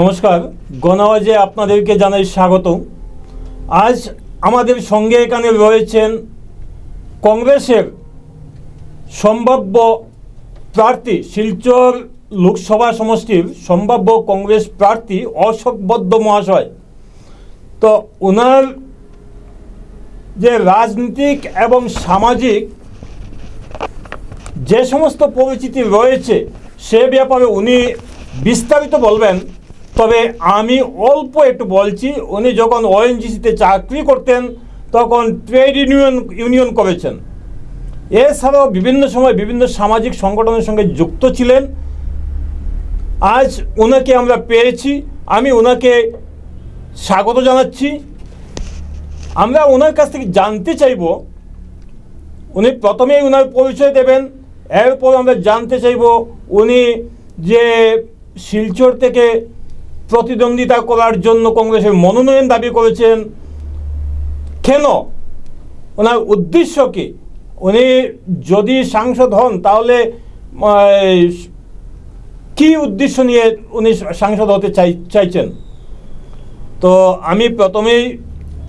নমস্কার গণাওয়াজে আপনাদেরকে জানাই স্বাগত আজ আমাদের সঙ্গে এখানে রয়েছেন কংগ্রেসের সম্ভাব্য প্রার্থী, শিলচর লোকসভা সমষ্টির সম্ভাব্য কংগ্রেস প্রার্থী অশোক বদ্ধ মহাশয়। তো ওনার যে রাজনীতিক এবং সামাজিক যে সমস্ত পরিচিতি রয়েছে, সে ব্যাপারে উনি বিস্তারিত বলবেন। তবে আমি অল্প একটু বলছি, উনি যখন ওএনজিসিতে চাকরি করতেন, তখন ট্রেড ইউনিয়ন ইউনিয়ন করেছেন। এছাড়াও বিভিন্ন সময় বিভিন্ন সামাজিক সংগঠনের সঙ্গে যুক্ত ছিলেন। আজ ওনাকে আমরা পেয়েছি, আমি ওনাকে স্বাগত জানাচ্ছি। আমরা ওনার কাছ থেকে জানতে চাইব, উনি প্রথমেই ওনার পরিচয় দেবেন, এরপর আমরা জানতে চাইব উনি যে শিলচর থেকে প্রতিদ্বন্দ্বিতা করার জন্য কংগ্রেসের মনোনয়ন দাবি করেছেন। কেন? ওনার উদ্দেশ্য কি? উনি যদি সাংসদ হন, তাহলে কি উদ্দেশ্য নিয়ে উনি সাংসদ হতে চাই, চাইছেন? তো আমি প্রথমেই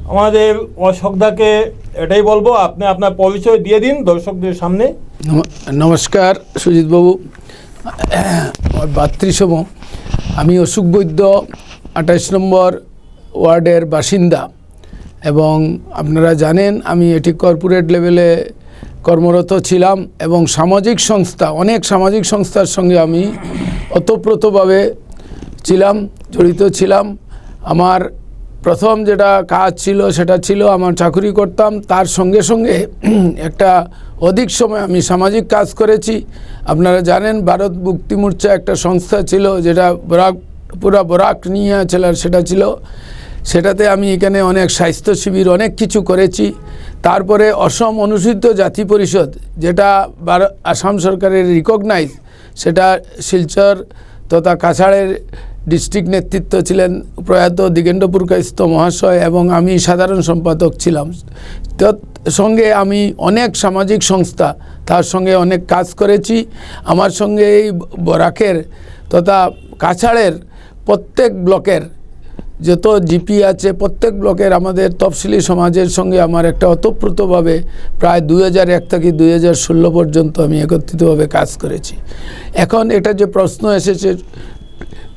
আমাদের অশোকদাকে এটাই বলব, আপনি আপনার পরিচয় দিয়ে দিন দর্শকদের সামনে। নম- নমস্কার, সুজিতবাবু। আমার বাত্রিশম আমি অশোক বৈদ্য আঠাইশ নম্বর ওয়ার্ডের বাসিন্দা এবং আপনারা জানেন আমি এটি কর্পোরেট লেভেলে কর্মরত ছিলাম এবং সামাজিক সংস্থা, অনেক সামাজিক সংস্থার সঙ্গে আমি অতপ্রতভাবে ছিলাম, জড়িত ছিলাম। আমার প্রথম যেটা কাজ ছিল, সেটা ছিল আমার চাকুরি করতাম। তার সঙ্গে সঙ্গে একটা অধিক সময় আমি সামাজিক কাজ করেছি। আপনারা জানেন, ভারত মুক্তি মোর্চা একটা সংস্থা ছিল, যেটা বরাক, পুরা বরাক নিয়ে ছিল সেটা ছিল। সেটাতে আমি এখানে অনেক স্বাস্থ্য শিবির, অনেক কিছু করেছি। তারপরে অসম অনুসূচিত জাতি পরিষদ, যেটা আসাম সরকারের রিকগনাইজ সেটা শিলচর তথা কাছাড়ের ডিস্ট্রিক্ট নেতৃত্ব ছিলেন প্রয়াত দিগেন্দ্রপুর কাইস্ত মহাশয় এবং আমি সাধারণ সম্পাদক ছিলাম। সঙ্গে আমি অনেক সামাজিক সংস্থা, তার সঙ্গে অনেক কাজ করেছি। আমার সঙ্গে এই বরাকের তথা কাছাড়ের প্রত্যেক ব্লকের যত জিপি আছে, প্রত্যেক ব্লকের আমাদের তফসিলি সমাজের সঙ্গে আমার একটা অতপ্রতভাবে প্রায় দুই হাজার এক থেকে দুই হাজার ষোলো পর্যন্ত আমি একত্রিতভাবে কাজ করেছি। এখন এটা যে প্রশ্ন এসেছে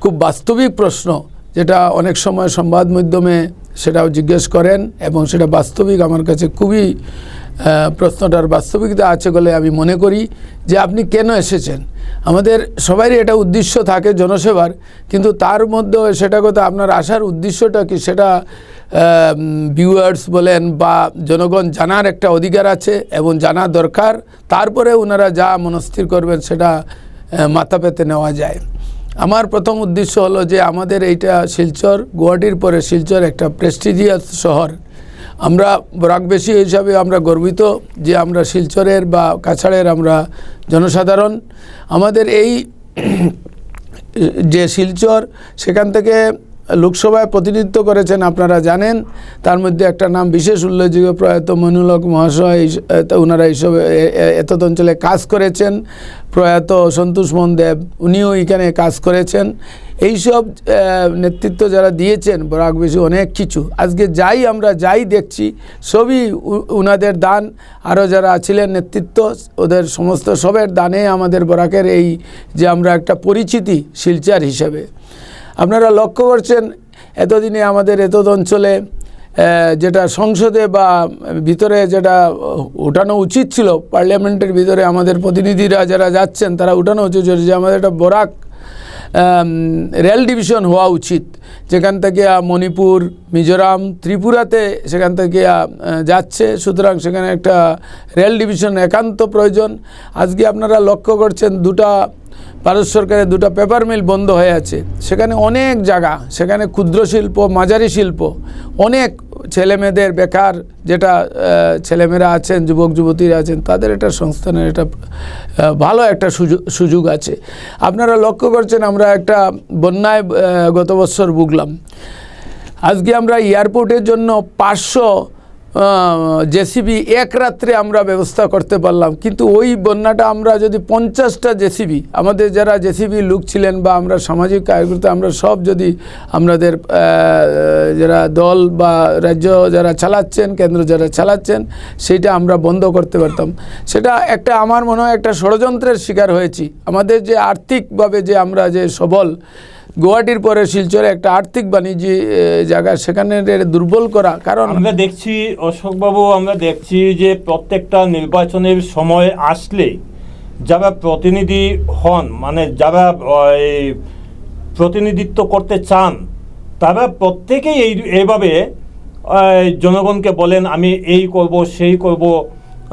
খুব বাস্তবিক প্রশ্ন যেটা অনেক সময় সংবাদ মাধ্যমে সেটাও জিজ্ঞেস করেন এবং সেটা বাস্তবিক আমার কাছে খুবই প্রশ্নটার বাস্তবিকতা আছে বলে আমি মনে করি যে আপনি কেন এসেছেন? আমাদের সবারই এটা উদ্দেশ্য থাকে জনসেবার, কিন্তু তার মধ্যে সেটা কথা আপনার আসার উদ্দেশ্যটা কি সেটা ভিউয়ার্স বলেন বা জনগণ জানার একটা অধিকার আছে এবং জানা দরকার, তারপরে ওনারা যা মনস্থির করবেন সেটা মাথা পেতে নেওয়া যায়। আমার প্রথম উদ্দেশ্য হলো যে আমাদের এইটা শিলচর, গুয়াহাটির পরে শিলচর একটা প্রেস্টিজিয়াস শহর। আমরা বরাকবেশী হিসাবে আমরা গর্বিত যে আমরা শিলচরের বা কাছাড়ের আমরা জনসাধারণ। আমাদের এই যে শিলচর, সেখান থেকে লোকসভায় প্রতিনিধিত্ব করেছেন, আপনারা জানেন। তার মধ্যে একটা নাম বিশেষ উল্লেখযোগ্য, প্রয়াত মনুলক মহাশয় ওনারা এইসব এ- এ- এতদ অঞ্চলে কাজ করেছেন। প্রয়াত সন্তোষ মোহন দেব উনিও এখানে কাজ করেছেন। এইসব নেতৃত্ব যারা দিয়েছেন, বরাক বেশি অনেক কিছু। আজকে যাই আমরা যাই দেখছি, সবই উনাদের দান। আরও যারা ছিলেন নেতৃত্ব, ওদের সমস্ত সবের দানে আমাদের বরাকের এই যে আমরা একটা পরিচিতি শিলচার হিসেবে। আপনারা লক্ষ্য করছেন, এতদিনে আমাদের এতদ অঞ্চলে যেটা সংসদে বা ভিতরে যেটা উঠানো উচিত ছিল, পার্লামেন্টের ভিতরে আমাদের প্রতিনিধিরা যারা যাচ্ছেন, তারা উঠানো উচিত যে আমাদের একটা বরাক রেল ডিভিশন হওয়া উচিত। যেখান থেকে মণিপুর, মিজোরাম, ত্রিপুরাতে সেখান থেকে যাচ্ছে। সুতরাং সেখানে একটা রেল ডিভিশন একান্ত প্রয়োজন। আজকে আপনারা লক্ষ্য করছেন দুটা ভারত সরকারের দুটো পেপার মিল বন্ধ হয়ে আছে। সেখানে অনেক জায়গা সেখানে ক্ষুদ্র শিল্প মাঝারি শিল্প অনেক ছেলেমেয়েদের বেকার যেটা ছেলেমেয়েরা আছেন যুবক যুবতীরা আছেন তাদের এটা সংস্থানের আহ, ভালো একটা সুযোগ আছে। আপনারা লক্ষ্য করছেন আমরা একটা বন্যায় গত বছর ভুগলাম। আজকে আমরা এয়ারপোর্টের জন্য পাঁচশো জেসিবি, এক রাত্রে আমরা ব্যবস্থা করতে পারলাম। কিন্তু ওই বন্যাটা আমরা যদি পঞ্চাশটা জেসিবি, আমাদের যারা জেসিবি লুক ছিলেন বা আমরা সামাজিক কার্যকর্তা আমরা সব যদি আমাদের যারা দল বা রাজ্য যারা চালাচ্ছেন, কেন্দ্র যারা চালাচ্ছেন সেইটা আমরা বন্ধ করতে পারতাম। সেটা একটা আমার মনে হয় একটা ষড়যন্ত্রের শিকার হয়েছি। আমাদের যে আর্থিকভাবে যে আমরা যে সবল গুয়াহাটির পরে শিলচরে একটা আর্থিক বাণিজ্য জায়গা, সেখানে দুর্বল করা। কারণ আমরা দেখছি, অশোকবাবু, আমরা দেখছি যে প্রত্যেকটা নির্বাচনের সময় আসলে যারা প্রতিনিধি হন মানে যারা প্রতিনিধিত্ব করতে চান, তারা প্রত্যেকেই এই, এইভাবে জনগণকে বলেন, আমি এই করব, সেই করব।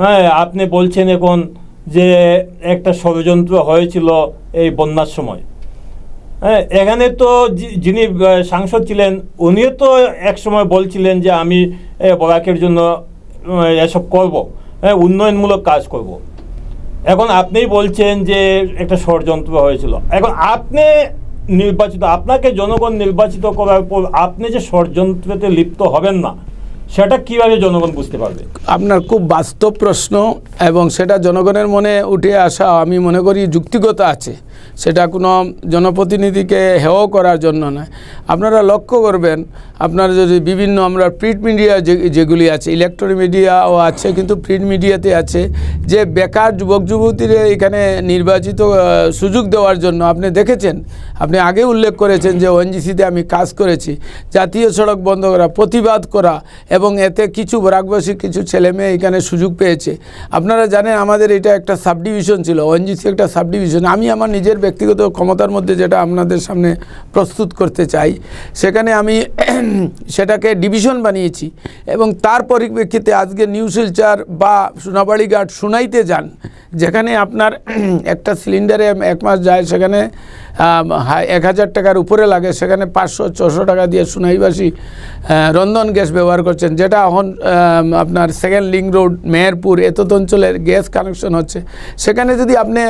হ্যাঁ আপনি বলছেন এখন যে একটা ষড়যন্ত্র হয়েছিল এই বন্যার সময়। এখানে তো যিনি সাংসদ ছিলেন, উনিও তো এক সময় বলছিলেন যে আমি বরাকের জন্য এসব করব। হ্যাঁ উন্নয়নমূলক কাজ করব। এখন আপনিই বলছেন যে একটা ষড়যন্ত্র হয়েছিল। এখন আপনি নির্বাচিত, আপনাকে জনগণ নির্বাচিত করার পর আপনি যে ষড়যন্ত্রতে লিপ্ত হবেন না, সেটা কীভাবে জনগণ বুঝতে পারবে? আপনার খুব বাস্তব প্রশ্ন এবং সেটা জনগণের মনে উঠে আসা, আমি মনে করি যুক্তিগত আছে। সেটা কোনো জনপ্রতিনিধিকে হেয় করার জন্য নয়। আপনারা লক্ষ্য করবেন, আপনারা যদি বিভিন্ন আমরা প্রিন্ট মিডিয়া যেগুলি আছে ইলেকট্রনিক মিডিয়াও আছে, কিন্তু প্রিন্ট মিডিয়াতে আছে, যে বেকার যুবক যুবতীরা এখানে নির্বাচিত সুযোগ দেওয়ার জন্য আপনি দেখেছেন, আপনি আগে উল্লেখ করেছেন যে ওএনজিসিতে আমি কাজ করেছি, জাতীয় সড়ক বন্ধ করা, প্রতিবাদ করা এবং এতে কিছু বরাকবাসী কিছু ছেলে মেয়ে এখানে সুযোগ পেয়েছে। আপনারা জানেন আমাদের এটা একটা সাব ডিভিশন ছিল ওএনজিসি একটা সাবডিভিশন আমি আমার নিজের ব্যক্তিগত ক্ষমতার মধ্যে যেটা আপনাদের সামনে প্রস্তুত করতে চাই, সেখানে আমি সেটাকে ডিভিশন বানিয়েছি এবং তার পরিপ্রেক্ষিতে আজকে নিউ শিলচার বা সোনাবাড়ি ঘাট সুনাইতে যান, যেখানে আপনার একটা সিলিন্ডারে এক মাস যায়, সেখানে এক হাজার টাকার উপরে লাগে, সেখানে পাঁচশো, ছশো টাকা দিয়ে সুনাইবাসী রন্ধন গ্যাস ব্যবহার করছেন, যেটা এখন আপনার সেকেন্ড লিঙ্ক রোড, মেহেরপুর এতত অঞ্চলের গ্যাস কানেকশন হচ্ছে। সেখানে যদি আপনি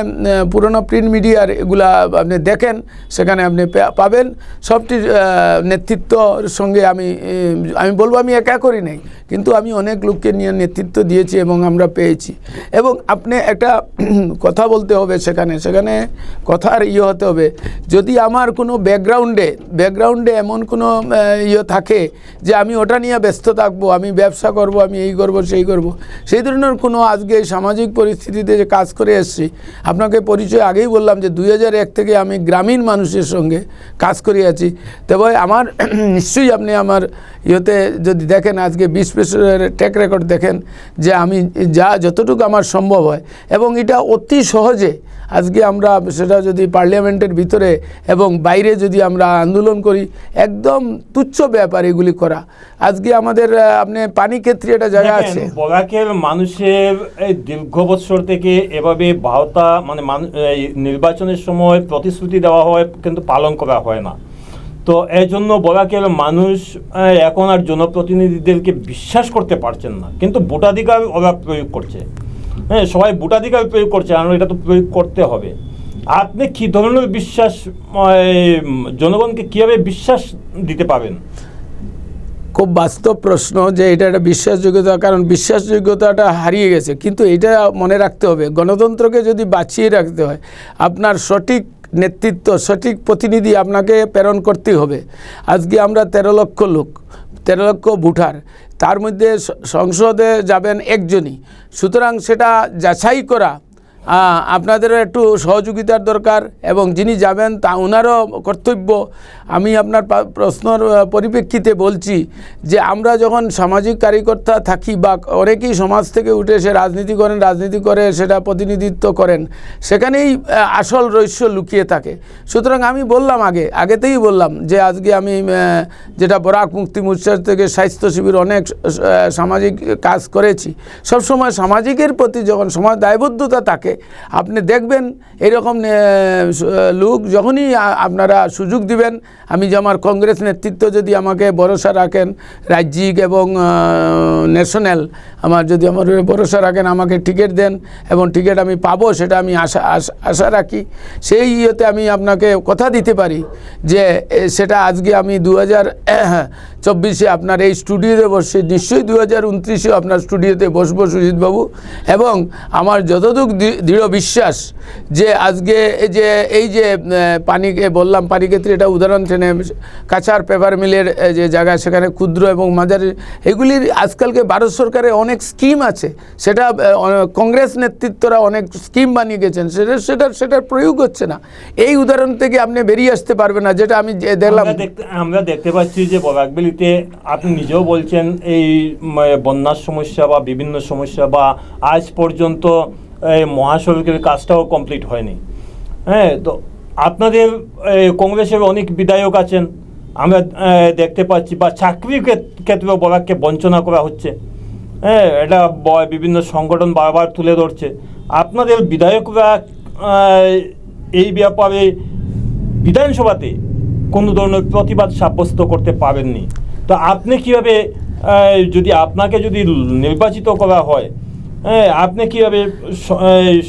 পুরনো প্রিন্ট মিডিয়ার এগুলা আপনি দেখেন সেখানে আপনি পাবেন। সবটি আহ, নেতৃত্বর সঙ্গে আমি আমি বলব আমি একা করি নাই কিন্তু আমি অনেক লোককে নিয়ে নেতৃত্ব দিয়েছি এবং আমরা পেয়েছি। এবং আপনি একটা কথা বলতে হবে সেখানে সেখানে কথার ইয়ে হতে হবে। যদি আমার কোনো ব্যাকগ্রাউন্ডে ব্যাকগ্রাউন্ডে এমন কোনো ইয়ে থাকে যে আমি ওটা নিয়ে ব্যস্ত থাকব আমি ব্যবসা করব আমি এই করব সেই করব সেই ধরনের কোনো আজকে সামাজিক পরিস্থিতিতে যে কাজ করে এসেছি আপনাকে পরিচয় আগেই বললাম যে দুই থেকে আমি গ্রামীণ মানুষের সঙ্গে কাজ করে আছি তবে আমার নিশ্চয়ই আপনি আমার ইয়েতে যদি দেখেন, আজকে বিশ বছরের ট্র্যাক রেকর্ড দেখেন যে আমি যা যতটুকু আমার সম্ভব হয়, এবং এটা অতি সহজে আজকে আমরা সেটা যদি পার্লামেন্টের ভিতরে এবং বাইরে যদি আমরা আন্দোলন করি একদম তুচ্ছ ব্যাপার এগুলি করা। আজকে আমাদের আপনি পানি ক্ষেত্রে একটা জায়গা আছে। বরাকের মানুষের এই দীর্ঘ বছর থেকে এভাবে ভাওতা মানে নির্বাচনের সময় প্রতিশ্রুতি দেওয়া হয় কিন্তু পালন করা হয় না। তো এই জন্য বরাকের মানুষ এখন আর জনপ্রতিনিধিদেরকে বিশ্বাস করতে পারছেন না। কিন্তু ভোটাধিকার ওরা প্রয়োগ করছে। হ্যাঁ সবাই ভোটাধিকার প্রয়োগ করছে, আর এটা তো প্রয়োগ করতে হবে। আপনি কি ধরনের বিশ্বাস জনগণকে কীভাবে বিশ্বাস দিতে পাবেন খুব বাস্তব প্রশ্ন যে এটা একটা বিশ্বাসযোগ্যতা, কারণ বিশ্বাসযোগ্যতাটা হারিয়ে গেছে। কিন্তু এটা মনে রাখতে হবে, গণতন্ত্রকে যদি বাঁচিয়ে রাখতে হয়, আপনার সঠিক নেতৃত্ব, সঠিক প্রতিনিধি আপনাকে প্রেরণ করতেই হবে। আজকে আমরা তেরো লক্ষ লোক, তেরো লক্ষ ভোটার তার মধ্যে সংসদে যাবেন একজনই। সুতরাং সেটা যাচাই করা আপনাদেরও একটু সহযোগিতার দরকার এবং যিনি যাবেন তা ওনারও কর্তব্য। আমি আপনার প্রশ্নর পরিপ্রেক্ষিতে বলছি যে আমরা যখন সামাজিক কার্যকর্তা থাকি বা অনেকেই সমাজ থেকে উঠে এসে রাজনীতি করেন, রাজনীতি করে সেটা প্রতিনিধিত্ব করেন, সেখানেই আসল রহস্য লুকিয়ে থাকে। সুতরাং আমি বললাম আগে, আগেতেই বললাম যে আজকে আমি যেটা বরাক মুক্তি মোর্চার থেকে স্বাস্থ্য শিবির অনেক সামাজিক কাজ করেছি, সবসময় সামাজিকের প্রতি যখন সমাজ দায়বদ্ধতা থাকে আপনি দেখবেন এরকম লোক যখনই আপনারা সুযোগ দিবেন, আমি যে আমার কংগ্রেস নেতৃত্ব যদি আমাকে ভরসা রাখেন, রাজ্যিক এবং ন্যাশনাল, আমার যদি আমার ভরসা রাখেন, আমাকে টিকিট দেন এবং টিকিট আমি পাবো, সেটা আমি আশা, আশা- রাখি। সেই ইয়েতে আমি আপনাকে কথা দিতে পারি যে সেটা আজকে আমি দু হাজার চব্বিশে আপনার এই স্টুডিওতে বসে, নিশ্চয়ই দু হাজার উনত্রিশে আপনার স্টুডিওতে বসবো সুজিতবাবু। এবং আমার যতটুক দৃঢ় বিশ্বাস যে আজকে এই যে এই যে পানিকে বললাম, পানিক্ষেত্রে এটা উদাহরণ টেনে কাছার পেপার মিলের যে জায়গা, সেখানে ক্ষুদ্র এবং মাঝারি, এগুলির আজকালকে ভারত সরকারে অনেক স্কিম আছে। সেটা কংগ্রেস নেতৃত্বরা অনেক স্কিম বানিয়ে গেছেন। সেটা সেটা সেটার প্রয়োগ হচ্ছে না। এই উদাহরণ থেকে আপনি বেরিয়ে আসতে পারবেন না, যেটা আমি দেখলাম। আমরা দেখতে পাচ্ছি যে বরাকবেলিতে আপনি নিজেও বলছেন এই বন্যার সমস্যা বা বিভিন্ন সমস্যা বা আজ পর্যন্ত মহাসড়কের কাজটাও কমপ্লিট হয়নি। হ্যাঁ তো আপনাদের কংগ্রেসের অনেক বিধায়ক আছেন। আমরা দেখতে পাচ্ছি বা ক্ষেত- ক্ষেত্রেও বরাককে বঞ্চনা করা হচ্ছে। হ্যাঁ এটা বিভিন্ন সংগঠন বারবার তুলে ধরছে। আপনাদের বিধায়করা এই ব্যাপারে বিধানসভাতে কোনো ধরনের প্রতিবাদ সাব্যস্ত করতে পারেননি। তো আপনি কীভাবে যদি আপনাকে যদি নির্বাচিত করা হয় হ্যাঁ আপনি কীভাবে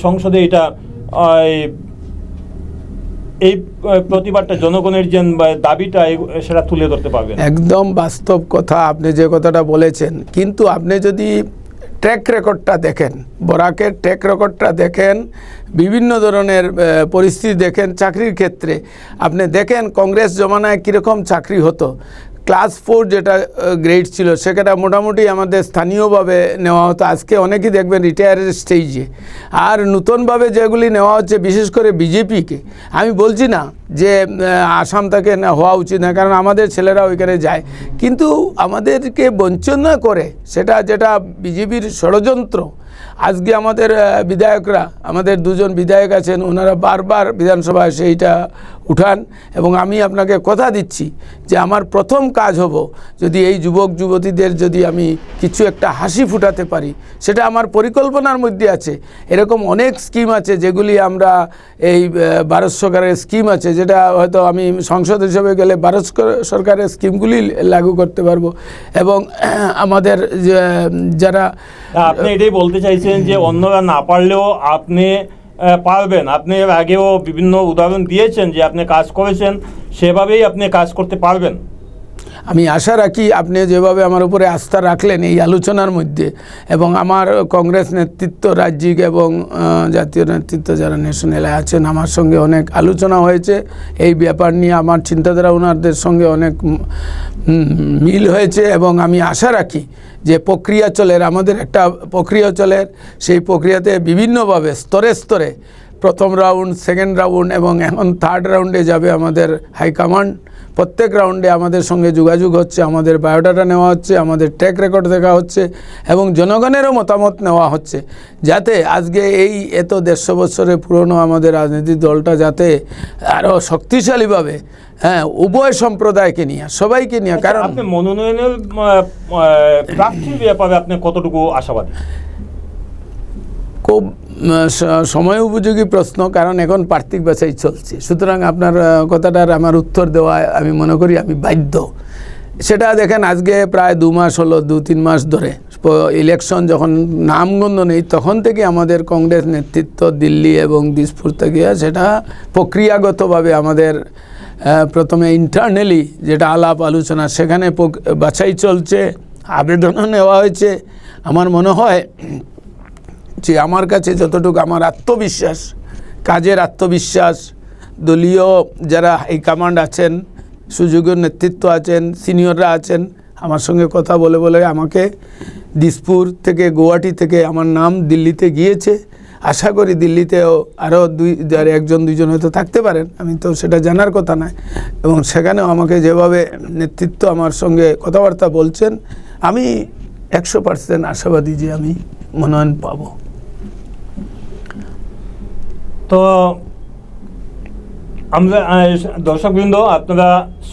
সংসদে এটা, এই প্রতিবাদটা জনগণের যে দাবিটা সেটা তুলে ধরতে পারবেন? একদম বাস্তব কথা আপনি যে কথাটা বলেছেন। কিন্তু আপনি যদি ট্র্যাক রেকর্ডটা দেখেন, বরাকের ট্র্যাক রেকর্ডটা দেখেন, বিভিন্ন ধরনের পরিস্থিতি দেখেন চাকরির ক্ষেত্রে, আপনি দেখেন কংগ্রেস জমানায় কীরকম চাকরি হতো। ক্লাস ফোর যেটা গ্রেড ছিল সেটা মোটামুটি আমাদের স্থানীয়ভাবে নেওয়া হতো। আজকে অনেকেই দেখবেন রিটায়ারের স্টেজে আর নতুনভাবে যেগুলি নেওয়া হচ্ছে, বিশেষ করে বিজেপিকে আমি বলছি না যে আসাম তাকে না, হওয়া উচিত না, কারণ আমাদের ছেলেরা ওইখানে যায়। কিন্তু আমাদেরকে বঞ্চনা করে, সেটা যেটা বিজেপির ষড়যন্ত্র আজকে আমাদের বিধায়করা, আমাদের দুজন বিধায়ক আছেন, ওনারা বারবার বিধানসভায় সেইটা উঠান এবং আমি আপনাকে কথা দিচ্ছি যে আমার প্রথম কাজ হব যদি এই যুবক, যুবতীদের যদি আমি কিছু একটা হাসি ফুটাতে পারি, সেটা আমার পরিকল্পনার মধ্যে আছে। এরকম অনেক স্কিম আছে যেগুলি আমরা এই ভারত সরকারের স্কিম আছে, যেটা হয়তো আমি সংসদ হিসেবে গেলে ভারত সরকারের স্কিমগুলি লাগু করতে পারব এবং আমাদের যারা আপনি এটাই বলতে চাইছেন যে অন্যরা না পারলেও আপনি পারবেন। আপনি এর আগেও বিভিন্ন উদাহরণ দিয়েছেন যে আপনি কাজ করেছেন, সেভাবেই আপনি কাজ করতে পারবেন। আমি আশা রাখি আপনি যেভাবে আমার উপরে আস্থা রাখলেন এই আলোচনার মধ্যে এবং আমার কংগ্রেস নেতৃত্ব, রাজ্যিক এবং জাতীয় নেতৃত্ব যারা ন্যাশনালে আছেন আমার সঙ্গে অনেক আলোচনা হয়েছে। এই ব্যাপার নিয়ে আমার চিন্তাধারা ওনাদের সঙ্গে অনেক মিল হয়েছে এবং আমি আশা রাখি যে প্রক্রিয়া চলের আমাদের একটা প্রক্রিয়া চলের সেই প্রক্রিয়াতে বিভিন্নভাবে স্তরে স্তরে প্রথম রাউন্ড সেকেন্ড রাউন্ড এবং এখন থার্ড রাউন্ডে যাবে আমাদের হাইকমান্ড। প্রত্যেক রাউন্ডে আমাদের সঙ্গে যোগাযোগ হচ্ছে আমাদের বায়োডাটা নেওয়া হচ্ছে আমাদের ট্র্যাক রেকর্ড দেখা হচ্ছে এবং জনগণেরও মতামত নেওয়া হচ্ছে। যাতে আজকে এই এত দেড়শো বছরের পুরনো আমাদের রাজনীতি দলটা যাতে আরও শক্তিশালীভাবে হ্যাঁ উভয় সম্প্রদায়কে নিয়ে সবাইকে নিয়ে কারণ আপনি মনোনয়নের প্রার্থীর ব্যাপারে আপনি কতটুকু আশাবাদী? খুব সময় উপযোগী প্রশ্ন, কারণ এখন পার্থিক বাছাই চলছে। সুতরাং আপনার কথাটার আমার উত্তর দেওয়া আমি মনে করি আমি বাধ্য। সেটা দেখেন, আজকে প্রায় দু মাস হলো, দু তিন মাস ধরে। ইলেকশন যখন নামগন্ধ নেই, তখন থেকে আমাদের কংগ্রেস নেতৃত্ব দিল্লি এবং দিসপুর থেকে সেটা প্রক্রিয়াগতভাবে আমাদের প্রথমে ইন্টারনালি যেটা আলাপ আলোচনা, সেখানে বাছাই চলছে, আবেদনও নেওয়া হয়েছে। আমার মনে হয় যে আমার কাছে যতটুকু আমার আত্মবিশ্বাস, কাজের আত্মবিশ্বাস, দলীয় যারা হাইকমান্ড আছেন, সুযোগের নেতৃত্ব আছেন সিনিয়ররা আছেন, আমার সঙ্গে কথা বলে বলে আমাকে দিসপুর থেকে, গুয়াহাটি থেকে আমার নাম দিল্লিতে গিয়েছে। আশা করি দিল্লিতেও আরও দুই, যার একজন, দুইজন হয়তো থাকতে পারেন, আমি তো সেটা জানার কথা নয়। এবং সেখানেও আমাকে যেভাবে নেতৃত্ব আমার সঙ্গে কথাবার্তা বলছেন, আমি একশো পার্সেন্ট আশাবাদী যে আমি মনোনয়ন পাবো। তো, আমরা দর্শকবৃন্দ, আপনারা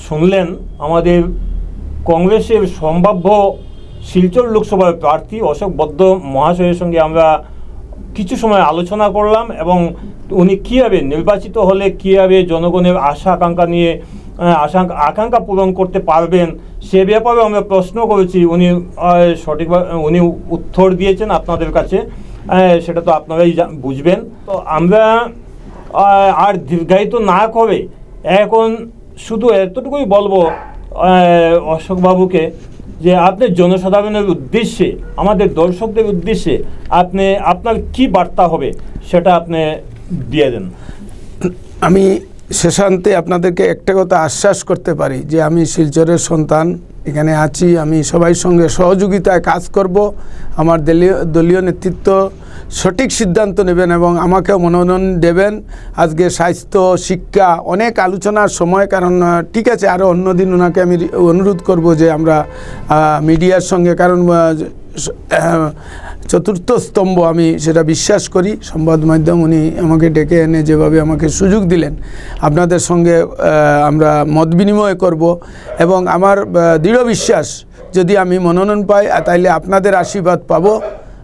শুনলেন আমাদের কংগ্রেসের সম্ভাব্য শিলচর লোকসভার প্রার্থী অশোক বদ্ধ মহাশয়ের সঙ্গে আমরা কিছু সময় আলোচনা করলাম এবং উনি কীভাবে নির্বাচিত হলে কীভাবে জনগণের আশা, আকাঙ্ক্ষা নিয়ে আশা, আকাঙ্ক্ষা পূরণ করতে পারবেন সে ব্যাপারে আমরা প্রশ্ন করেছি। উনি সঠিকভাবে, উনি উত্তর দিয়েছেন আপনাদের কাছে। সেটা তো আপনারাই বুঝবেন। তো আমরা আর দীর্ঘায়িত না করে এখন শুধু এতটুকুই বলব অশোকবাবুকে যে আপনি জনসাধারণের উদ্দেশ্যে, আমাদের দর্শকদের উদ্দেশ্যে আপনি, আপনার কি বার্তা হবে সেটা আপনি দিয়ে দেন। আমি শেষান্তে আপনাদেরকে একটা কথা আশ্বাস করতে পারি যে আমি শিলচরের সন্তান, এখানে আছি, আমি সবাই সঙ্গে সহযোগিতায় কাজ করব। আমার দলীয় দলীয় নেতৃত্ব সঠিক সিদ্ধান্ত নেবেন এবং আমাকেও মনোনয়ন দেবেন। আজকে স্বাস্থ্য, শিক্ষা, অনেক আলোচনার সময়, কারণ ঠিক আছে আরও অন্যদিন ওনাকে আমি অনুরোধ করব যে আমরা মিডিয়ার সঙ্গে, কারণ চতুর্থ স্তম্ভ আমি সেটা বিশ্বাস করি। সংবাদ মাধ্যম উনি আমাকে ডেকে এনে যেভাবে আমাকে সুযোগ দিলেন, আপনাদের সঙ্গে আমরা মত বিনিময় করব এবং আমার দৃঢ় বিশ্বাস, যদি আমি মনোনয়ন পাই তাইলে আপনাদের আশীর্বাদ পাবো।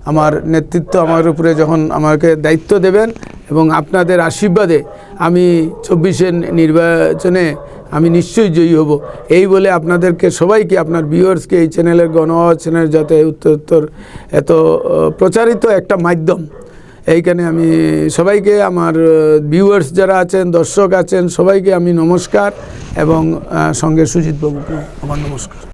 আমার নেতৃত্ব আমার উপরে যখন আমাকে দায়িত্ব দেবেন এবং আপনাদের আশীর্বাদে আমি চব্বিশের নির্বাচনে আমি নিশ্চয়ই জয়ী হব। এই বলে আপনাদেরকে সবাইকে, আপনার ভিউয়ার্সকে এই চ্যানেলের গণ চ্যানেল যাতে উত্তর উত্তর এত প্রচারিত একটা মাধ্যম, এইখানে আমি সবাইকে, আমার ভিউয়ার্স যারা আছেন, দর্শক আছেন, সবাইকে আমি নমস্কার এবং সঙ্গে সুজিত বাবুকে আমার নমস্কার।